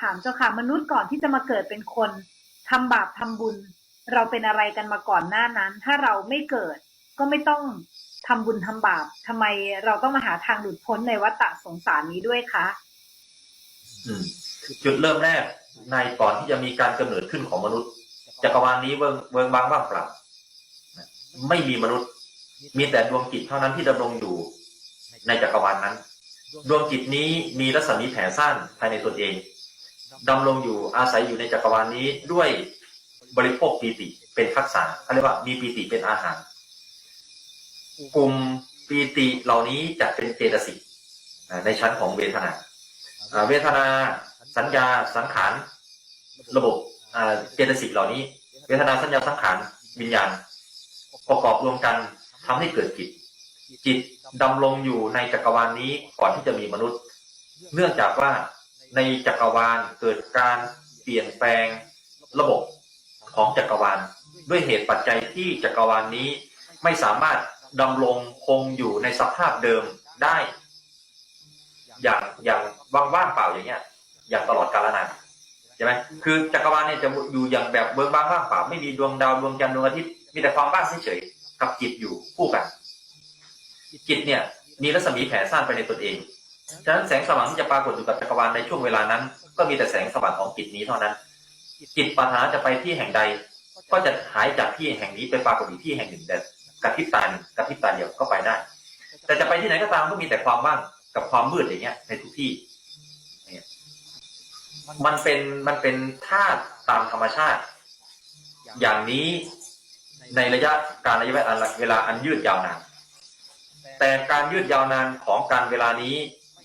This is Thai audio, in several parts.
ถามเจ้าค่ะ มนุษย์ก่อนที่จะมาเกิดเป็นคนทำบาปทำบุญ เราเป็นอะไรกันมาก่อนหน้านั้น ถ้าเราไม่เกิดก็ไม่ต้องทำบุญทำบาปทำไมเราต้องมาหาทางหลุดพ้นในวัฏฏะสงสารนี้ด้วยคะจุดเริ่มแรกในก่อนที่จะมีการกำเนิดขึ้นของมนุษย์จักรวาลนี้เวิงเวิงบางว่างเปล่าไม่มีมนุษย์ มีแต่ดวงจิตเท่านั้นที่ดำรงอยู่ ในจักรวาลนั้น ดวงจิตนี้มีรัศมีแผ่ซ่านภายในตนเอง ดำรงอยู่อาศัยอยู่ในจักรวาลนี้ด้วยบริโภคปีติเป็นทักษะเขาเรียกว่ามีปีติเป็นอาหาร กลุ่มปีติเหล่านี้จะเป็นเจตสิกในชั้นของเวทนา เวทนาสัญญาสังขารระบบเจตสิกเหล่านี้ เวทนาสัญญาสังขารวิญญาณประกอบรวมกันทำให้เกิดจิต จิตดำรงอยู่ในจักรวาลนี้ก่อนที่จะมีมนุษย์ เนื่องจากว่า ในจักรวาลเกิดการเปลี่ยนแปลงระบบของจักรวาล ด้วยเหตุปัจจัยที่จักรวาลนี้ไม่สามารถดำรงคงอยู่ในสภาพเดิมได้ อย่างอย่างว่างๆเปล่าอย่างเงี้ย อย่างตลอดกาลนานใช่ไหมคือจักรวาลเนี่ยจะอยู่อย่างแบบเบิกบานว่างเปล่าไม่มีดวงดาวดวงจันทร์ดวงอาทิตย์มีแต่ความว่างเฉยๆกับจิตอยู่คู่กัน จิตเนี่ยมีรัศมีแผ่ซ่านไปในตนเอง ฉะนั้นแสงสว่างที่จะปรากฏอยู่กับจักรวาลในช่วงเวลานั้น ก็มีแต่แสงสว่างของจิตนี้เท่านั้น จิตปรารถนาจะไปที่แห่งใด ก็จะหายจากที่แห่งนี้ไปปรากฏอีกที่แห่งหนึ่งแต่กระพริบตาหนึ่งกระพริบตาเดียวก็ไปได้ แต่จะไปที่ไหนก็ตามก็มีแต่ความว่างกับความมืดอย่างเงี้ย ในทุกที่มันเป็นมันเป็นธาตุตามธรรมชาติ อย่างนี้ในระยะการระยะเวลาอันยืดยาวนาน แต่การยืดยาวนานของการเวลานี้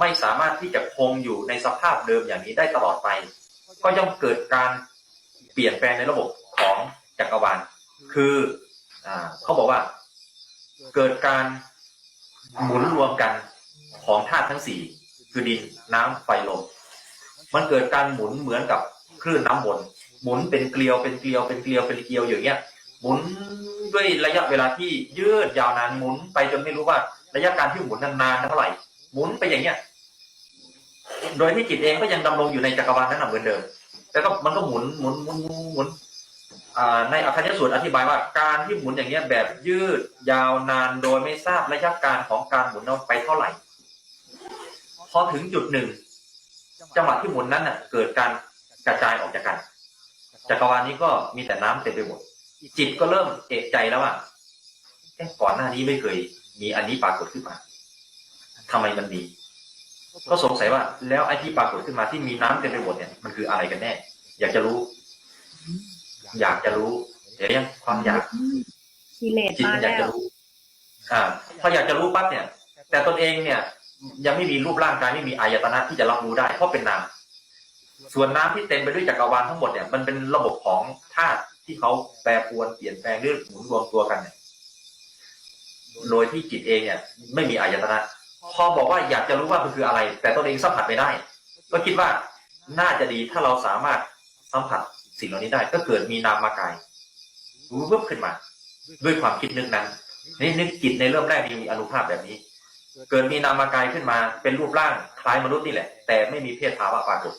ไม่สามารถที่จะคงอยู่ในสภาพเดิมอย่างนี้ได้ตลอดไป ก็ย่อมเกิดการเปลี่ยนแปลงในระบบของจักรวาล คืออเขาบอกว่า เกิดการหมุนรวมกันของธาตุทั้งสี่คือดินน้ำไฟลม มันเกิดการหมุนเหมือนกับคลื่นน้ำวนหมุนเป็นเกลียวเป็นเกลียวเป็นเกลียวเป็นเกลียวอย่างเงี้ย หมุนด้วยระยะเวลาที่ยืดยาวนานหมุนไปจนไม่รู้ว่าระยะการที่หมุนนานๆเท่าไหร่ หมุนไปอย่างเงี้ย โดยที่จิตเองก็ยังดำรงอยู่ในจักรวาลนั้นเหมือนเดิมแต่ก็มันก็หมุนหมุนหมุนหมุนหมุนอ่าในอคัญญสูตรอธิบายว่าการที่หมุนอย่างเงี้ยแบบยืดยาวนานโดยไม่ทราบระยะการของการหมุนนั้นไปเท่าไหร่ พอถึงจุดหนึ่งจังหวะที่หมุนนั้นน่ะ เกิดการกระจายออกจากกันจักรวาลนี้ก็มีแต่น้ำเต็มไปหมดจิตก็เริ่มเอกใจแล้วว่าเอ๊ะก่อนหน้านี้ไม่เคยมีอันนี้ปรากฏขึ้นมา ทำไมมันมีก็สงสัยว่าแล้วไอ้ที่ปรากฏขึ้นมาที่มีน้ำเต็มไปหมดเนี่ยมันคืออะไรกันแน่ อยากจะรู้ อยากจะรู้เดี๋ยวยังความอยากกิเลสจิตมามันอยากแล้จะวรู้อ่าพออยากจะรู้ปั๊บเนี่ย แต่ตนเองเนี่ย ยังไม่มีรูปร่างกายไม่มีอายตนะที่จะรับรู้ได้เพราะเป็นนามส่วนน้ำที่เต็มไปด้วยจักรวาลทั้งหมดเนี่ยมันเป็นระบบของธาตุที่เขาแปรปรวนเปลี่ยนแปลงหรือหมุนรวมตัวกันเนี่ยโดยที่จิตเองเนี่ย ไม่มีอายตนะ พอบอกว่าอยากจะรู้ว่ามันคืออะไร แต่ตนเองสัมผัสไม่ได้ ก็คิดว่าน่าจะดีถ้าเราสามารถสัมผัสสิ่งเหล่านี้ได้ ก็เกิดมีนามากายรู้วึบขึ้นมา ด้วยความคิดนึกนั้นนี่นึกจิตในเริ่มแรกมีอนุภาพแบบนี้ เกิดมีนามกายขึ้นมาเป็นรูปร่างคล้ายมนุษย์นี่แหละ แต่ไม่มีเพศภาวะปรากฏ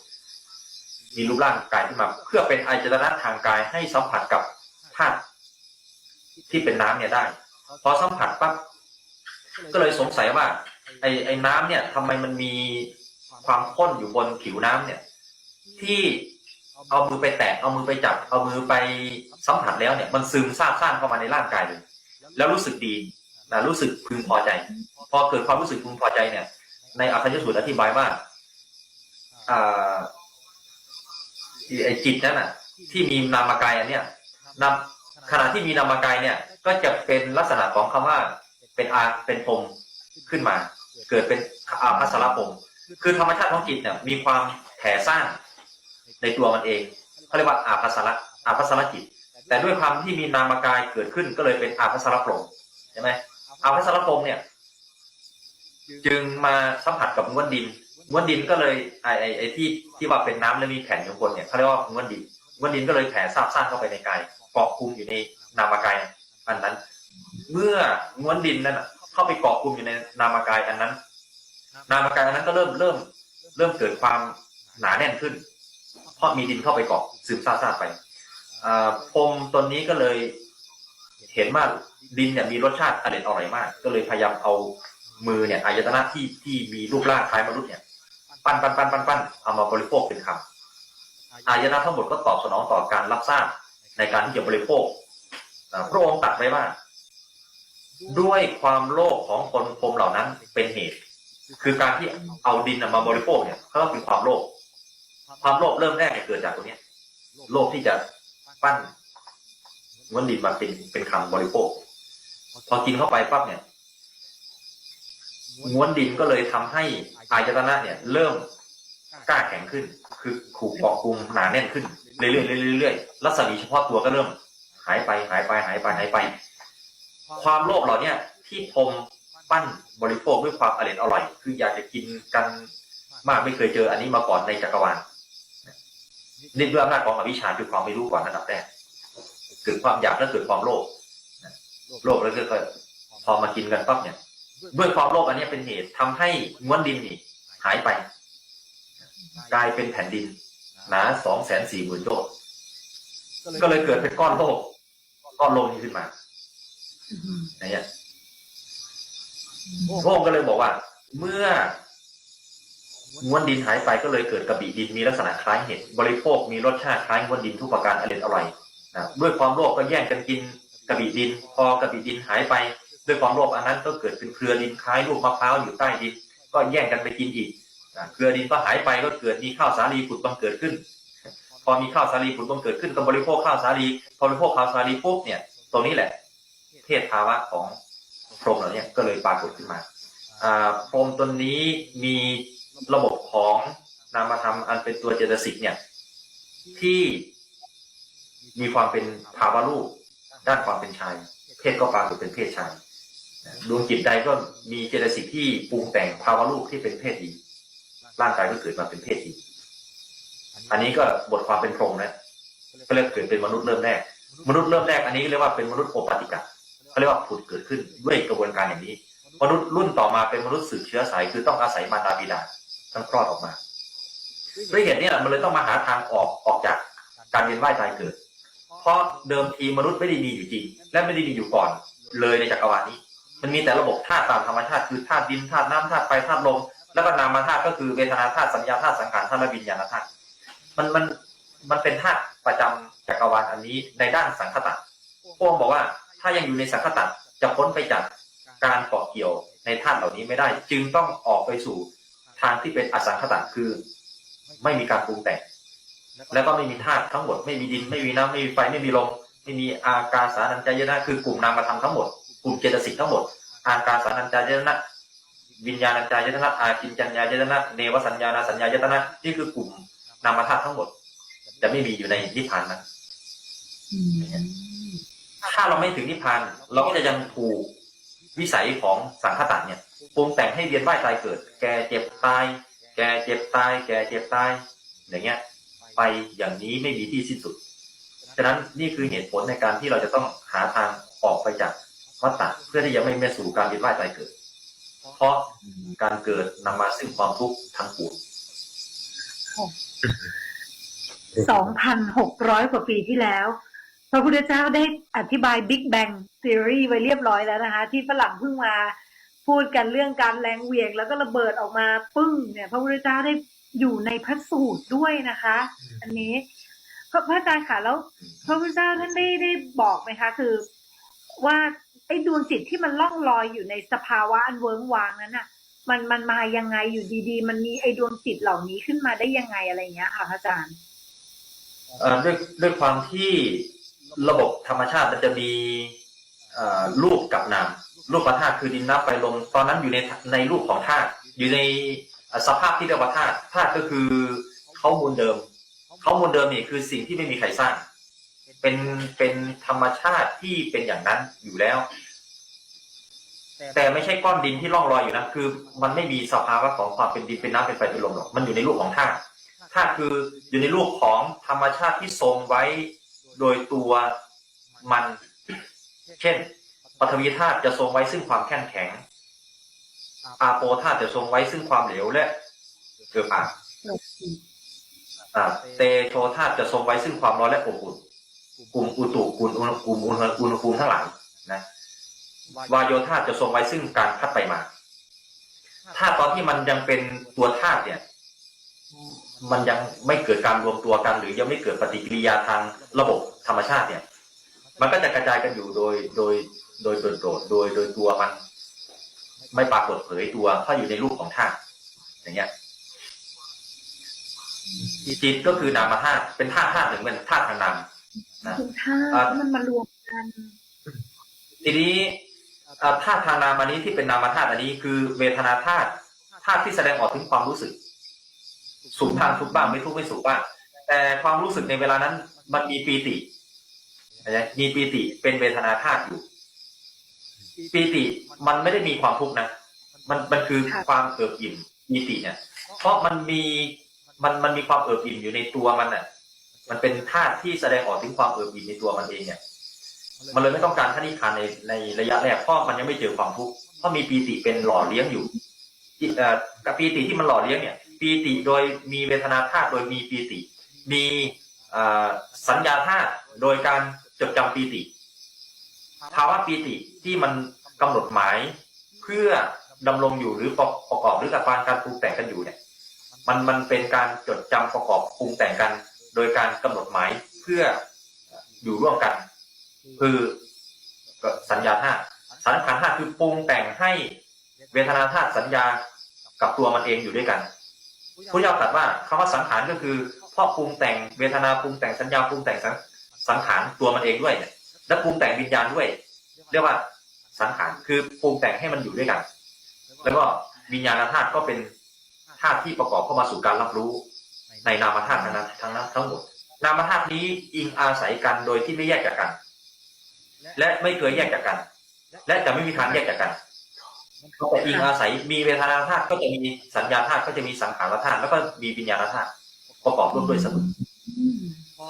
มีรูปร่างกายขึ้นมา เพื่อเป็นอายตนะทางกายให้สัมผัสกับธาตุที่เป็นน้ำเนี่ยได้ พอสัมผัสปั๊บก็เลยสงสัยว่า อ้ไอ้น้ำเนี่ยทำไมมันมีความข้นอยู่บนผิวน้ำเนี่ย ที่เอามือไปแตะเอามือไปจับ เอามือไปสัมผัสแล้วเนี่ย มันซึมซาบซ่านเข้ามาในร่างกายเลย แล้วรู้สึกดีนะรู้สึกพึงพอใจ พอเกิดความรู้สึกพึงพอใจเนี่ย ในอัคัญญสูตรอธิบายว่าอ่าไอ้จิตนั้นน่ะ ที่มีนามกายอันเนี้ยนามขณะที่มีนามกายเนี่ย ก็จะเป็นลักษณะของคำว่าเป็นอาเป็นพรมขึ้นมา เกิดเป็นอาภัสรพรหมคือธรรมชาติของจิตเนี่ยมีความแผ่ซ่านในตัวมันเองเขาเรียกว่าอาภัสระอาภัสรจิต แต่ด้วยความที่มีนามกายเกิดขึ้นก็เลยเป็นอาภัสรพรมใช่ไหมอาภัสรพรมเนี่ย จึงมาสัมผัสกับม้วนดินม้วนดินก็เลยไอไอไอที่ที่ว่าเป็นน้ำแล้วมีแผ่นอยู่บนเนี่ยเขาเรียกว่าม้วนดินม้วนดินก็เลยแผ่ซาบซ่านเข้าไปในกายเกาะคุมอยู่ในนามกายอันนั้น เมื่อม้วนดินนั้น เข้าไปเกาะกลุ่มอยู่ในนามกายอันนั้น นามกายอันนั้นก็เริ่มเริ่ม เริ่มเกิดความหนาแน่นขึ้น เพราะมีดินเข้าไปเกาะซึมซาบๆไปอ่าพรมตนนี้ก็เลยเห็นว่าดินเนี่ยมีรสชาติอร่อยอร่อยมาก ก็เลยพยายามเอามือเนี่ยอายตนะที่ที่มีรูปร่างคล้ายมนุษย์เนี่ยปั้นปั้นปั้นปั้นปั้นเอามาบริโภคเป็นคำอายตนะทั้งหมดก็ตอบสนองต่อการรับทราบในการที่จะบริโภคอ่าพระองค์ตรัดไว้ว่า ด้วยความโลภของคนพรมเหล่านั้นเป็นเหตุ คือการที่เอาดินมาบริโภคเนี่ยก็คือความโลภความโลภเริ่มแรกเกิดจากตรงนี้โลภที่จะปั้นม้วนดินมาเป็นเป็นคำบริโภค พอกินเข้าไปปั๊บเนี่ยม้วนดินก็เลยทำให้อายตนะเนี่ย เริ่มกล้าแข็งขึ้น คือขู่เกาะกลุ่มหนาแน่นขึ้นเรื่อยๆเรื่อยๆรัศมีเฉพาะตัวก็เริ่ม หายไปหายไปหายไปหายไป ความโลภเหล่านี้ที่พรมปั้นบริโภคด้วยความอร่อยอร่อย คืออยากจะกินกันมากไม่เคยเจออันนี้มาก่อนในจักรวาลนี่ด้วยอำนาจของอวิชชาคือความไม่รู้ก่อนระดับแรกเกิดความอยากแล้วเกิดความโลภโลภแล้วก็พอมากินกันปั๊บเนี่ยด้วยความโลภอันนี้เป็นเหตุทำให้ม้วนดินนี่หายไป กลายเป็นแผ่นดินหนาสองแสนสี่หมื่นโยชน์ก็เลยเกิดเป็นก้อนโลกก้อนโลกนี้ขึ้นมา นะเนี่ยพระองค์ก็เลยบอกว่า เมื่อม้วนดินหายไปก็เลยเกิดกระบี่ดินมีลักษณะคล้ายเห็ดบริโภคมีรสชาติคล้ายม้วนดินทุกประการอร่อยอร่อยนะด้วยความโลภก็แย่งกันกินกระบี่ดิน พอกระบี่ดินหายไป ด้วยความโลภอันนั้นก็เกิดเป็นเครือดินคล้ายลูกมะพร้าวอยู่ใต้ดิน ก็แย่งกันไปกินอีกนะเครือดินก็หายไปก็เกิดมีข้าวสาลีผุดบังเกิดขึ้น พอมีข้าวสาลีผุดบังเกิดขึ้นก็บริโภคข้าวสาลีพอบริโภคข้าวสาลีปุ๊บเนี่ยตรงนี้แหละ เพศภาวะของพรมเหล่านี้ก็เลยปรากฏขึ้นมาอ่าพรมตนนี้มีระบบของนามธรรมอันเป็นตัวเจตสิกเนี่ย ที่มีความเป็นภาวะรูปด้านความเป็นชาย เพศก็ปรากฏเป็นเพศชายดวงจิตใดก็มีเจตสิกที่ปรุงแต่งภาวะรูปที่เป็นเพศหญิงร่างกายก็เกิดมาเป็นเพศหญิงอันนี้ก็บทความเป็นพรหมนะก็เรียกเกิดเป็นมนุษย์เริ่มแรก มนุษย์เริ่มแรกอันนี้เรียกว่าเป็นมนุษย์โอปติกะ เขาเรียกว่าผุดเกิดขึ้นด้วยกระบวนการอย่างนี้ มนุษย์รุ่นต่อมาเป็นมนุษย์สืบเชื้อสายคือต้องอาศัยมารดาบิดาทั้งคลอดออกมาด้วยเหตุนี้แหละมันเลยต้องมาหาทางออกออกจากการเวียนว่ายตายเกิด เพราะเดิมทีมนุษย์ไม่ได้มีอยู่จริง และไม่ได้มีอยู่ก่อน เลยในจักรวาลนี้ มันมีแต่ระบบธาตุตามธรรมชาติคือธาตุดินธาตุน้ำธาตุไฟธาตุลมแล้วก็นามธาตุก็คือเวทนาธาตุสัญญาธาตุสังขารธาตุและวิญญาณธาตุมันมันมันเป็นธาตุประจำจักรวาลอันนี้ในด้านสังคตะพวกบอกว่า ถ้ายังอยู่ในสังคตะจะพ้นไปจากการเกาะเกี่ยวในธาตุเหล่านี้ไม่ได้ จึงต้องออกไปสู่ทางที่เป็นอสังคตะคือ ไม่มีการปรุงแต่งแล้วก็ไม่มีธาตุทั้งหมด ไม่มีดินไม่มีน้ำไม่มีไฟไม่มีลมไม่มีอากาสานัญจายนะคือกลุ่มนามธรรมทั้งหมดกลุ่มเจตสิกทั้งหมด อากาสานัญจายนะวิญญาณัญจายนะอากินจัญญายนะเนวสัญญาณสัญญายนะนี่คือกลุ่มนามธาตุทั้งหมด จะไม่มีอยู่ในนิพพานนั้น ถ้าเราไม่ถึงนิพพาน เราก็จะยังถูกวิสัยของสังคตะเนี่ยปรุงแต่งให้เวียนว่ายตายเกิด แก่เจ็บตาย แก่เจ็บตาย แก่เจ็บตาย อย่างเงี้ย ไปอย่างนี้ไม่มีที่สิ้นสุด ฉะนั้นนี่คือเหตุผลในการที่เราจะต้องหาทางออกไปจากวัฏฏะเพื่อที่จะไม่แม่สู่การเวียนว่ายตายเกิด เพราะการเกิดนำมาซึ่งความทุกข์ทั้งปวงสองพันหกร้อยกว่าปีที่แล้ว ระพุทธเจ้าได้อธิบาย Big Bang Theory ไว้เรียบร้อยแล้วนะคะ ที่ฝรั่งเพิ่งมาพูดกันเรื่องการแรงเหวี่ยง แล้วก็ระเบิดออกมาปึ้งเนี่ยพระพุทธเจ้าได้อยู่ในพระสูตรด้วยนะคะ อันนี้พระอาจารย์ค่ะแล้วพระพุทธเจ้าท่านได้ได้บอกไหมคะ คือว่าไอ้ดวงจิตที่มันล่องลอยอยู่ในสภาวะอันเวิงวางนั้นน่ะ มันมันมายังไงอยู่ดีๆ มันมีไอ้ดวงจิตเหล่านี้ขึ้นมาได้ยังไงอะไรเงี้ยค่ะพระอาจารย์เอ่อด้วยด้วยความที่ ระบบธรรมชาติมันจะมีรูปกับนามรูปธาตุคือดินน้ำไฟลมตอนนั้นอยู่ในในรูปของธาตุอยู่ในสภาพที่เรียกว่าธาตุธาตุก็คือเขามูลเดิมเขามูลเดิมนี่คือสิ่งที่ไม่มีใครสร้าง เป็นเป็นธรรมชาติที่เป็นอย่างนั้นอยู่แล้ว แต่ไม่ใช่ก้อนดินที่ล่องลอยอยู่นะคือ มันไม่มีสภาวะของความเป็นดินเป็นน้ำเป็นไฟเป็นลมหรอกมันอยู่ในรูปของธาตุธาตุคืออยู่ในรูปของธรรมชาติที่ทรงไว้ โดยตัวมัน เช่นปฐวีธาตุจะทรงไว้ซึ่งความแข็งแข็ง อาโปธาตุจะทรงไว้ซึ่งความเหลวและเกิดอ่างอ่าเตโชธาตุจะทรงไว้ซึ่งความร้อนและอบอุ่นกลุ่มอุตุกลุ่มอุณหภูมิอุณหภูมิทั้งหลายนะวายโยธาตุจะทรงไว้ซึ่งการพัดไปมา ถ้าตอนที่มันยังเป็นตัวธาตุเนี่ย มันยังไม่เกิดการรวมตัวกัน หรือยังไม่เกิดปฏิกิริยาทางระบบธรรมชาติเนี่ย มันก็จะกระจายกันอยู่โดยโดยโดยโดดโดดโดยโดยตัวมัน ไม่ปรากฏเผยตัวถ้าอยู่ในรูปของธาตุอย่างเงี้ยจิตก็คือนามธาตุเป็นธาตุธาตุหนึ่งเป็นธาตุทางนามนะคุณท่าอ่ามันมารวมกัน ทีนี้เอ่อธาตุทางนามอันนี้ที่เป็นนามธาตุอันนี้คือเวทนาธาตุธาตุที่แสดงออกถึงความรู้สึก สุขบ้างทุกข์บ้างไม่ทุกข์ไม่สุขบ้าง แต่ความรู้สึกในเวลานั้น มันมีปีติเข้าใจมีปีติเป็นเวทนาธาตุอยู่ปีติมันไม่ได้มีความทุกข์นะมันมันคือความเอิบอิ่มปีติเนี่ย เพราะมันมีมันมันมีความเอิบอิ่มอยู่ในตัวมันน่ะ มันเป็นธาตุที่แสดงออกถึงความเอิบอิ่มในตัวมันเองเนี่ยมันเลยไม่ต้องการท่านิพพานในในระยะแรกเพราะมันยังไม่เจอความทุกข์เพราะมีปีติเป็นหล่อเลี้ยงอยู่ที่เอ่อกับปีติที่มันหล่อเลี้ยงเนี่ย ปีติโดยมีเวทนาธาตุโดยมีปีติ มีสัญญาธาตุโดยการจดจำปีติ ภาวะปีติที่มันกำหนดหมายเพื่อดำรงอยู่หรือประประกอบหรือกับการการปรุงแต่งกันอยู่เนี่ย มันมันเป็นการจดจำประกอบปรุงแต่งกัน โดยการกำหนดหมายเพื่ออยู่ร่วมกัน คือสัญญาธาตุสังขารธาตุคือปรุงแต่งให้เวทนาธาตุสัญญากับตัวมันเองอยู่ด้วยกัน ผู้ยาตรัสว่าคำว่าสังขารก็คือพ่อปรุงแต่งเวทนาปรุงแต่งสัญญาปรุงแต่งสังสังขารตัวมันเองด้วยเนี่ยและปรุงแต่งวิญญาณด้วย เรียกว่าสังขารคือปรุงแต่งให้มันอยู่ด้วยกัน แล้วก็วิญญาณธาตุก็เป็นธาตุที่ประกอบเข้ามาสู่การรับรู้ ในนามธาตุนั้นทั้งนั้นทั้งหมด นามธาตุนี้อิงอาศัยกันโดยที่ไม่แยกจากกัน และไม่เคยแยกจากกัน และจะไม่มีทางแยกจากกัน เขาจะอิงอาศัยมีเวทนาธาตุก็จะมีสัญญาธาตุก็จะมีสังขารธาตุแล้วก็มีวิญญาณธาตุประกอบร่วมด้วยเสมออืม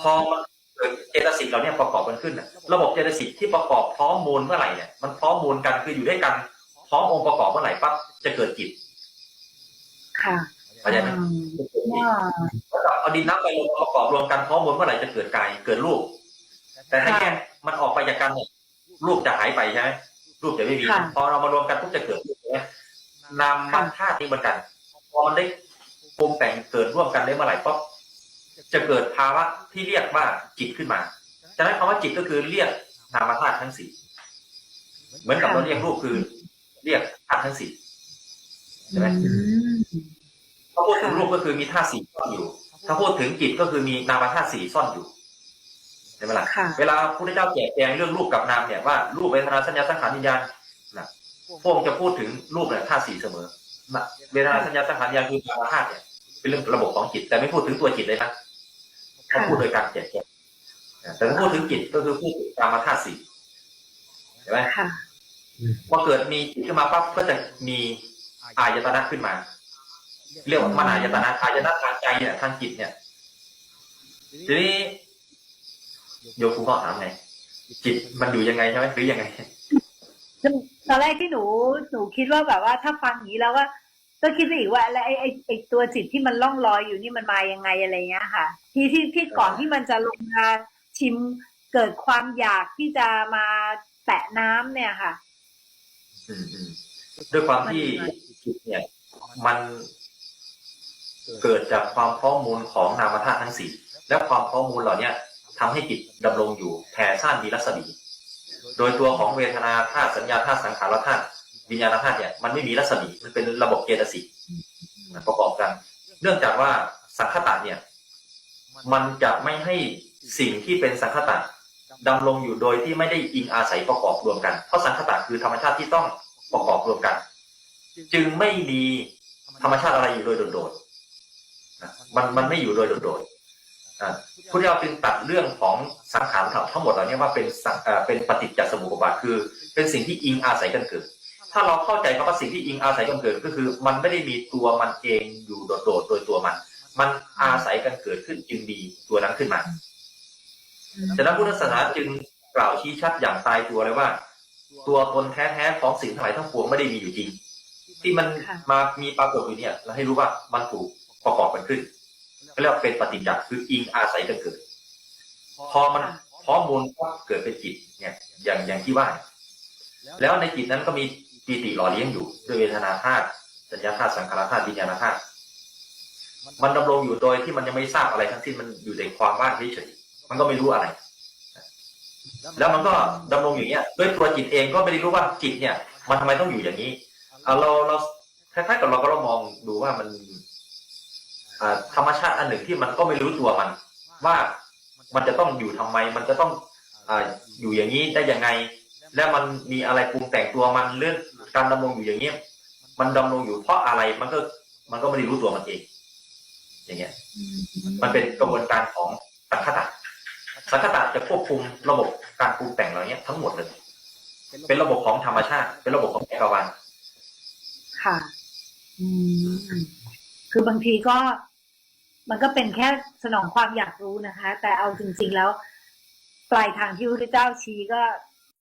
พอมันเกิดเจตสิกเราเนี่ยประกอบกันขึ้นน่ะระบบเจตสิกที่ประกอบพร้อมมูลเมื่อไหร่เนี่ยมันพร้อมมูลกันคืออยู่ด้วยกันพร้อมองค์ประกอบเมื่อไหร่ปั๊บจะเกิดจิตค่ะเข้าใจไหมอืมจะเกิดจิตว่าแล้วก็เอาดินน้ำไปลมประกอบรวมกันพร้อมมูลเมื่อไหร่จะเกิดกายเกิดรูปแต่ถ้าแยกมันออกไปจากกันเนี่ยรูปจะหายไปใช่ไหม รูปจะไม่มี ค่ะพอเรามารวมกันปุ๊บจะเกิดรูปใช่ไหมนามมันธาตุนี้เหมือนกันพอมันได้ปรุงแต่งเกิดร่วมกันได้เมื่อไหร่ปั๊บจะเกิดภาวะที่เรียกว่าจิตขึ้นมาฉะนั้นคำว่าจิตก็คือเรียกนามธาตุทั้งสี่เหมือนกับเราเรียกรูปคือ เรียกธาตุทั้งสี่ ใช่ไหม อืม ถ้าพูดถึงรูปก็คือมีธาตุสี่ซ่อนอยู่ ถ้าพูดถึงจิตก็คือมีนามธาตุสี่ซ่อนอยู่ ใช่ไหมล่ะค่ะเวลาพระพุทธเจ้าแจกแจงเรื่องรูปกับนามเนี่ยว่ารูปเวทนาสัญญาสังขารวิญญาณนะพระองค์จะพูดถึงรูปเนี่ยธาตุสี่เสมอนะเวทนาสัญญาสังขารวิญญาณคือนามธาตุเนี่ยเป็นเรื่องระบบของจิต แต่ไม่พูดถึงตัวจิตเลยนะเขาพูดโดยการแจกแจงนะแต่ถ้าพูดถึงจิตก็คือพูดถึงนามธาตุสี่เห็นไหมค่ะพอเกิดมีจิตขึ้นมาปั๊บก็จะมีอายตนะขึ้นมา เรียกว่ามนายตนะอายตนะทางใจเนี่ยทางจิตเนี่ยทีนี้ โยมครูก็ถามไงจิตมันอยู่ยังไงใช่ไหมหรือยังไงตอนแรกที่หนูหนูคิดว่าแบบว่าถ้าฟังอย่างนี้แล้วว่าก็คิดไปอีกว่าแล้วไอ้ไอ้ไอ้ตัวจิตที่มันล่องลอยอยู่นี่มันมายังไงอะไรเงี้ยค่ะที่ที่ที่ก่อนที่มันจะลงมาชิมเกิดความอยากที่จะมาแตะน้ำเนี่ยค่ะอืมอืมด้วยความที่จิตเนี่ย มันเกิดจากความข้อมูลของนามธาตุทั้งสี่และความข้อมูลเหล่าเนี้ย ทำให้จิตดำรงอยู่แผ่ซ่านดีรัศมี โดยตัวของเวทนาธาตุสัญญาธาตุสังขารธาตุวิญญาณธาตุเนี่ยมันไม่มีรัศมีมันเป็นระบบเจตสิกประกอบกัน เนื่องจากว่าสังขตะเนี่ยมันจะไม่ให้สิ่งที่เป็นสังขตะดำรงอยู่โดยที่ไม่ได้อิงอาศัยประกอบรวมกัน เพราะสังขตะคือธรรมชาติที่ต้องประกอบรวมกัน จึงไม่มีธรรมชาติอะไรอยู่โดยโดดๆนะมันมันไม่อยู่โดยโดดๆอ่า พุทธเจ้าจึงตัดเรื่องของสังขารทั้งหมดเหล่านี้ว่าเป็นเป็นปฏิจจสมุปบาทคือ เป็นสิ่งที่อิงอาศัยกันเกิด ถ้าเราเข้าใจคำว่าสิ่งที่อิงอาศัยกันเกิดก็คือ มันไม่ได้มีตัวมันเองอยู่โดดๆโดยตัวมัน มันอาศัยกันเกิดขึ้นจึงมีตัวนั้นขึ้นมาฉะนั้นพุทธศาสนาจึงกล่าวชี้ชัดอย่างตายตัวเลยว่า ตัวตนแท้ๆของสิ่งทั้งหลายทั้งปวงไม่ได้มีอยู่จริง ที่มันมามีปรากฏอยู่เนี่ยเราให้รู้ว่ามันถูกประกอบกันขึ้น เรียกว่าเป็นปฏิจจ์คืออิงอาศัยกันเกิด พอมันพร้อมมูลก็เกิดเป็นจิตเนี่ยอย่างอย่างที่ว่า แล้วในจิตนั้นก็มีปีติหล่อเลี้ยงอยู่ด้วยเวทนาธาตุสัญญาธาตุสังขารธาตุวิญญาณธาตุมันดำรงอยู่โดยที่มันยังไม่ทราบอะไรทั้งสิ้นมันอยู่ในความว่างเฉยๆมันก็ไม่รู้อะไร แล้วมันก็ดำรงอยู่างเงี้ยด้วยตัวจิตเองก็ไม่ได้รู้ว่าจิตเนี่ย มันทำไมต้องอยู่อย่างนี้เราเราคล้ายๆกับเราก็เรามองดูว่ามัน ธรรมชาติอันหนึ่งที่มันก็ไม่รู้ตัวมัน ว่ามันจะต้องอยู่ทำไม มันจะต้องออยู่อย่างนี้ได้ยังไง แล้วมันมีอะไรปรุงแต่งตัวมันเรื่องการดำรงอยู่อย่างเงี้ยมันดำรงอยู่เพราะอะไรมันก็มันก็ไม่ได้รู้ตัวมันเอง อย่างเงี้ย มันเป็นกระบวนการของสังคตะสังคตะจะควบคุมระบบการปรุงแต่งเหล่านี้ทั้งหมดเลย เป็นระบบของธรรมชาติ เป็นระบบของจักรวาลค่ะ อืม คือบางทีก็มันก็เป็นแค่สนองความอยากรู้นะคะ แต่เอาจริง ๆ แล้ว ปลายทางที่พระเจ้าชี้ก็